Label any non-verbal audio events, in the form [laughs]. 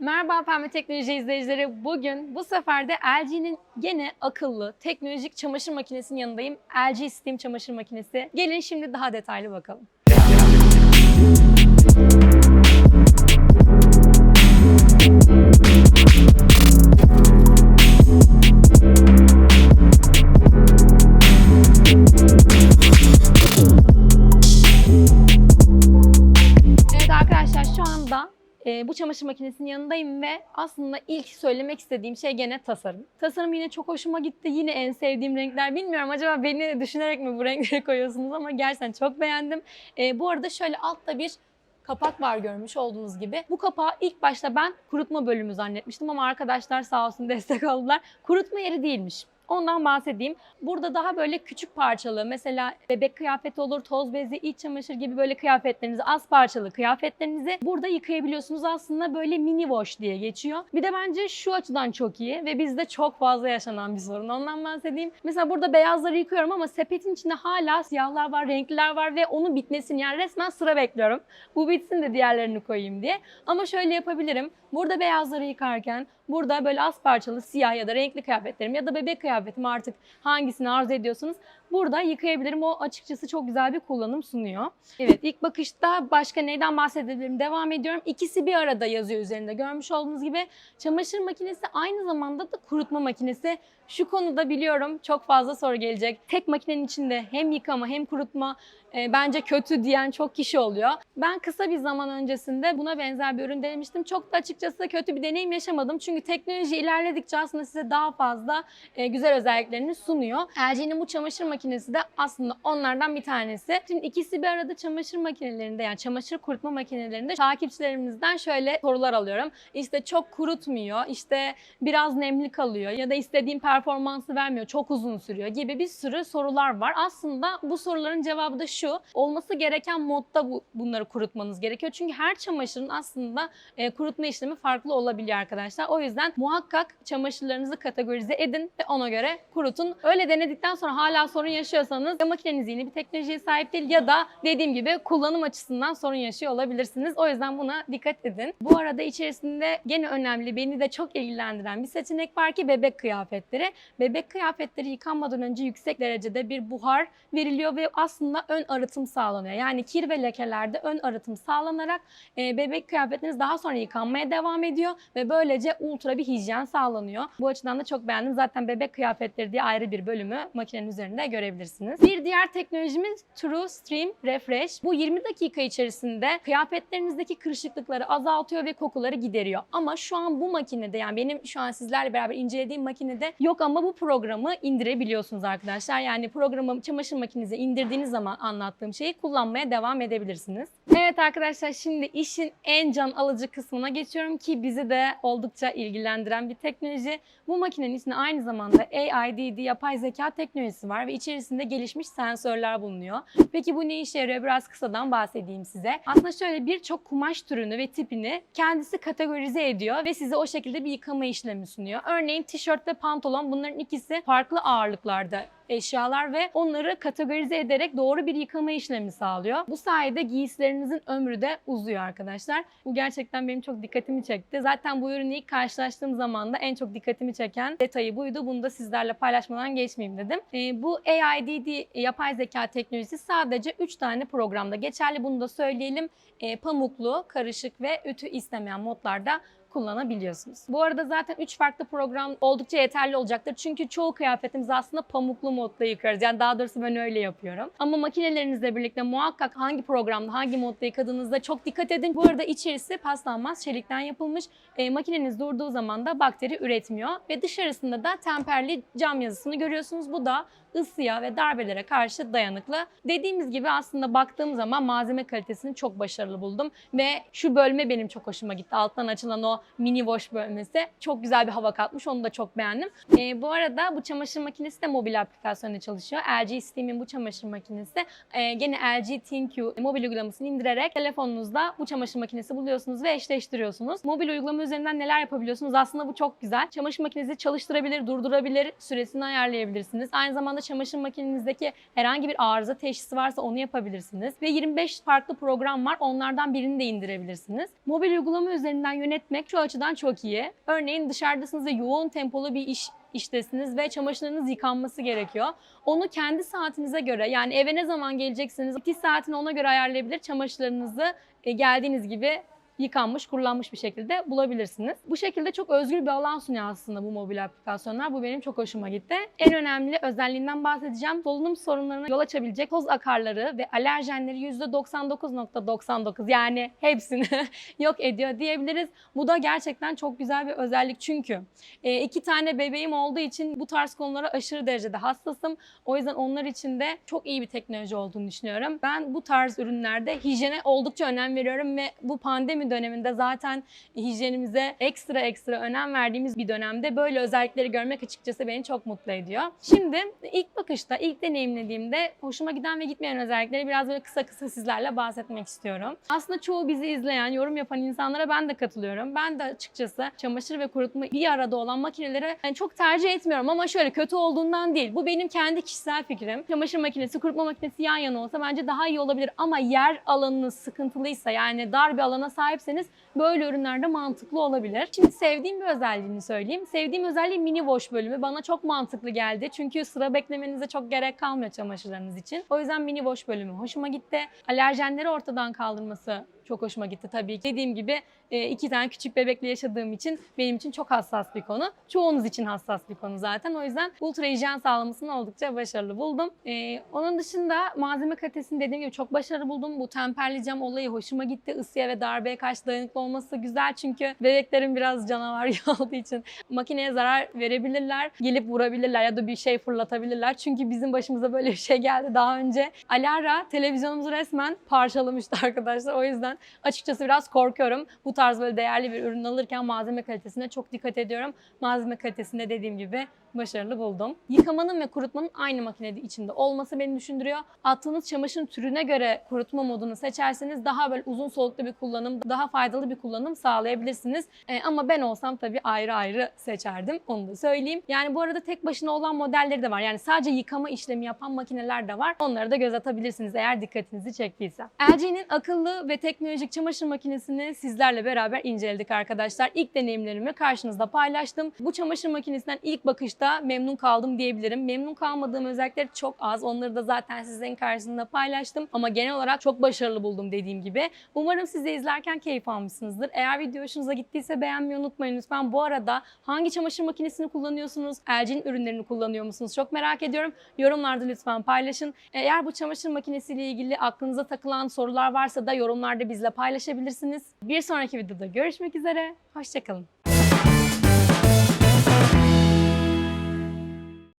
Merhaba Pembe Teknoloji izleyicileri. Bugün bu sefer de LG'nin gene akıllı teknolojik çamaşır makinesinin yanındayım. LG Steam çamaşır makinesi. Gelin şimdi daha detaylı bakalım. Çamaşır makinesinin yanındayım ve aslında ilk söylemek istediğim şey gene tasarım. Tasarım yine çok hoşuma gitti. Yine en sevdiğim renkler. Bilmiyorum acaba beni düşünerek mi bu renkleri [laughs] koyuyorsunuz ama gerçekten çok beğendim. E, bu arada şöyle altta bir kapak var görmüş olduğunuz gibi. Bu kapağı ilk başta ben kurutma bölümü zannetmiştim ama arkadaşlar sağ olsun destek oldular. Kurutma yeri değilmiş. Ondan bahsedeyim. Burada daha böyle küçük parçalı mesela bebek kıyafeti olur, toz bezi, iç çamaşır gibi böyle kıyafetlerinizi, az parçalı kıyafetlerinizi burada yıkayabiliyorsunuz. Aslında böyle mini wash diye geçiyor. Bir de bence şu açıdan çok iyi ve bizde çok fazla yaşanan bir sorun. Ondan bahsedeyim. Mesela burada beyazları yıkıyorum ama sepetin içinde hala siyahlar var, renkliler var ve onun bitmesini yani resmen sıra bekliyorum. Bu bitsin de diğerlerini koyayım diye. Ama şöyle yapabilirim. Burada beyazları yıkarken burada böyle az parçalı siyah ya da renkli kıyafetlerim ya da bebek kıyafetim artık hangisini arzu ediyorsanız burada yıkayabilirim. O açıkçası çok güzel bir kullanım sunuyor. Evet ilk bakışta başka neyden bahsedebilirim devam ediyorum. İkisi bir arada yazıyor üzerinde. Görmüş olduğunuz gibi çamaşır makinesi aynı zamanda da kurutma makinesi. Şu konuda biliyorum çok fazla soru gelecek. Tek makinenin içinde hem yıkama hem kurutma e, bence kötü diyen çok kişi oluyor. Ben kısa bir zaman öncesinde buna benzer bir ürün denemiştim. Çok da açıkçası kötü bir deneyim yaşamadım. Çünkü teknoloji ilerledikçe aslında size daha fazla e, güzel özelliklerini sunuyor. LG'nin bu çamaşır makinesi de aslında onlardan bir tanesi. Şimdi ikisi bir arada çamaşır makinelerinde yani çamaşır kurutma makinelerinde takipçilerimizden şöyle sorular alıyorum. İşte çok kurutmuyor, işte biraz nemli kalıyor ya da istediğim performansı vermiyor, çok uzun sürüyor gibi bir sürü sorular var. Aslında bu soruların cevabı da şu. Olması gereken modda bu, bunları kurutmanız gerekiyor. Çünkü her çamaşırın aslında e, kurutma işlemi farklı olabiliyor arkadaşlar. O yüzden muhakkak çamaşırlarınızı kategorize edin ve ona göre kurutun. Öyle denedikten sonra hala sorun yaşıyorsanız ya makineniz yeni bir teknolojiye sahip değil ya da dediğim gibi kullanım açısından sorun yaşıyor olabilirsiniz. O yüzden buna dikkat edin. Bu arada içerisinde gene önemli, beni de çok ilgilendiren bir seçenek var ki bebek kıyafetleri. Bebek kıyafetleri yıkanmadan önce yüksek derecede bir buhar veriliyor ve aslında ön arıtım sağlanıyor. Yani kir ve lekelerde ön arıtım sağlanarak e, bebek kıyafetleriniz daha sonra yıkanmaya devam ediyor ve böylece ultra bir hijyen sağlanıyor. Bu açıdan da çok beğendim. Zaten bebek kıyafetleri diye ayrı bir bölümü makinenin üzerinde görebilirsiniz. Bir diğer teknolojimiz True Stream Refresh. Bu 20 dakika içerisinde kıyafetlerinizdeki kırışıklıkları azaltıyor ve kokuları gideriyor. Ama şu an bu makinede yani benim şu an sizlerle beraber incelediğim makinede yok ama bu programı indirebiliyorsunuz arkadaşlar. Yani programı çamaşır makinenize indirdiğiniz zaman anlattığım şeyi kullanmaya devam edebilirsiniz. Evet arkadaşlar şimdi işin en can alıcı kısmına geçiyorum ki bizi de oldukça ilgilendiren bir teknoloji. Bu makinenin içinde aynı zamanda AIDD yapay zeka teknolojisi var ve içerisinde gelişmiş sensörler bulunuyor. Peki bu ne işe yarıyor? Biraz kısadan bahsedeyim size. Aslında şöyle birçok kumaş türünü ve tipini kendisi kategorize ediyor ve size o şekilde bir yıkama işlemi sunuyor. Örneğin tişört ve pantolon bunların ikisi farklı ağırlıklarda eşyalar ve onları kategorize ederek doğru bir yıkama işlemi sağlıyor. Bu sayede giysilerinizin ömrü de uzuyor arkadaşlar. Bu gerçekten benim çok dikkatimi çekti. Zaten bu ürünü ilk karşılaştığım zaman da en çok dikkatimi çeken detayı buydu. Bunu da sizlerle paylaşmadan geçmeyeyim dedim. Ee, bu AIDD yapay zeka teknolojisi sadece 3 tane programda geçerli. Bunu da söyleyelim. Ee, pamuklu, karışık ve ütü istemeyen modlarda kullanabiliyorsunuz. Bu arada zaten 3 farklı program oldukça yeterli olacaktır. Çünkü çoğu kıyafetimizi aslında pamuklu modda yıkarız. Yani daha doğrusu ben öyle yapıyorum. Ama makinelerinizle birlikte muhakkak hangi programda, hangi modda yıkadığınızda çok dikkat edin. Bu arada içerisi paslanmaz çelikten yapılmış. E, makineniz durduğu zaman da bakteri üretmiyor. Ve dışarısında da temperli cam yazısını görüyorsunuz. Bu da ısıya ve darbelere karşı dayanıklı. Dediğimiz gibi aslında baktığım zaman malzeme kalitesini çok başarılı buldum ve şu bölme benim çok hoşuma gitti. Alttan açılan o mini wash bölmesi çok güzel bir hava katmış. Onu da çok beğendim. Ee, bu arada bu çamaşır makinesi de mobil aplikasyonda çalışıyor. LG Steam'in bu çamaşır makinesi e, gene LG ThinQ mobil uygulamasını indirerek telefonunuzda bu çamaşır makinesi buluyorsunuz ve eşleştiriyorsunuz. Mobil uygulama üzerinden neler yapabiliyorsunuz? Aslında bu çok güzel. Çamaşır makinenizi çalıştırabilir, durdurabilir, süresini ayarlayabilirsiniz. Aynı zamanda çamaşır makinenizdeki herhangi bir arıza teşhisi varsa onu yapabilirsiniz. Ve 25 farklı program var. Onlardan birini de indirebilirsiniz. Mobil uygulama üzerinden yönetmek şu açıdan çok iyi. Örneğin dışarıdasınız ve yoğun tempolu bir iş iştesiniz ve çamaşırlarınız yıkanması gerekiyor. Onu kendi saatinize göre yani eve ne zaman geleceksiniz bitiş saatini ona göre ayarlayabilir. Çamaşırlarınızı e, geldiğiniz gibi yıkanmış, kurulanmış bir şekilde bulabilirsiniz. Bu şekilde çok özgür bir alan sunuyor aslında bu mobil aplikasyonlar. Bu benim çok hoşuma gitti. En önemli özelliğinden bahsedeceğim. Solunum sorunlarına yol açabilecek toz akarları ve alerjenleri %99.99 yani hepsini [laughs] yok ediyor diyebiliriz. Bu da gerçekten çok güzel bir özellik çünkü e, iki tane bebeğim olduğu için bu tarz konulara aşırı derecede hassasım. O yüzden onlar için de çok iyi bir teknoloji olduğunu düşünüyorum. Ben bu tarz ürünlerde hijyene oldukça önem veriyorum ve bu pandemi döneminde zaten hijyenimize ekstra ekstra önem verdiğimiz bir dönemde böyle özellikleri görmek açıkçası beni çok mutlu ediyor. Şimdi ilk bakışta, ilk deneyimlediğimde hoşuma giden ve gitmeyen özellikleri biraz böyle kısa kısa sizlerle bahsetmek istiyorum. Aslında çoğu bizi izleyen, yorum yapan insanlara ben de katılıyorum. Ben de açıkçası çamaşır ve kurutma bir arada olan makineleri yani çok tercih etmiyorum ama şöyle kötü olduğundan değil. Bu benim kendi kişisel fikrim. Çamaşır makinesi, kurutma makinesi yan yana olsa bence daha iyi olabilir ama yer alanınız sıkıntılıysa yani dar bir alana sahipseniz böyle ürünlerde mantıklı olabilir. Şimdi sevdiğim bir özelliğini söyleyeyim. Sevdiğim özelliği mini wash bölümü. Bana çok mantıklı geldi. Çünkü sıra beklemenize çok gerek kalmıyor çamaşırlarınız için. O yüzden mini wash bölümü hoşuma gitti. Alerjenleri ortadan kaldırması çok hoşuma gitti tabii ki. Dediğim gibi e, iki tane küçük bebekle yaşadığım için benim için çok hassas bir konu. Çoğunuz için hassas bir konu zaten. O yüzden ultra hijyen sağlamasını oldukça başarılı buldum. E, onun dışında malzeme kalitesini dediğim gibi çok başarılı buldum. Bu temperli cam olayı hoşuma gitti. Isıya ve darbeye karşı dayanıklı olması güzel çünkü bebeklerin biraz canavar [laughs] olduğu için makineye zarar verebilirler. Gelip vurabilirler ya da bir şey fırlatabilirler. Çünkü bizim başımıza böyle bir şey geldi daha önce. Alara televizyonumuzu resmen parçalamıştı [laughs] arkadaşlar. O yüzden açıkçası biraz korkuyorum. Bu tarz böyle değerli bir ürün alırken malzeme kalitesine çok dikkat ediyorum. Malzeme kalitesinde dediğim gibi başarılı buldum. Yıkamanın ve kurutmanın aynı makinede içinde olması beni düşündürüyor. Attığınız çamaşırın türüne göre kurutma modunu seçerseniz daha böyle uzun soluklu bir kullanım, daha faydalı bir kullanım sağlayabilirsiniz. Ee, ama ben olsam tabii ayrı ayrı seçerdim. Onu da söyleyeyim. Yani bu arada tek başına olan modelleri de var. Yani sadece yıkama işlemi yapan makineler de var. Onları da göz atabilirsiniz eğer dikkatinizi çektiyse. LG'nin akıllı ve teknolojik çamaşır makinesini sizlerle beraber inceledik arkadaşlar. İlk deneyimlerimi karşınızda paylaştım. Bu çamaşır makinesinden ilk bakışta memnun kaldım diyebilirim. Memnun kalmadığım özellikleri çok az. Onları da zaten sizlerin karşısında paylaştım. Ama genel olarak çok başarılı buldum dediğim gibi. Umarım siz de izlerken keyif almışsınızdır. Eğer video hoşunuza gittiyse beğenmeyi unutmayın lütfen. Bu arada hangi çamaşır makinesini kullanıyorsunuz? LG'nin ürünlerini kullanıyor musunuz? Çok merak ediyorum. Yorumlarda lütfen paylaşın. Eğer bu çamaşır makinesiyle ilgili aklınıza takılan sorular varsa da yorumlarda bizle paylaşabilirsiniz. Bir sonraki videoda görüşmek üzere. Hoşçakalın.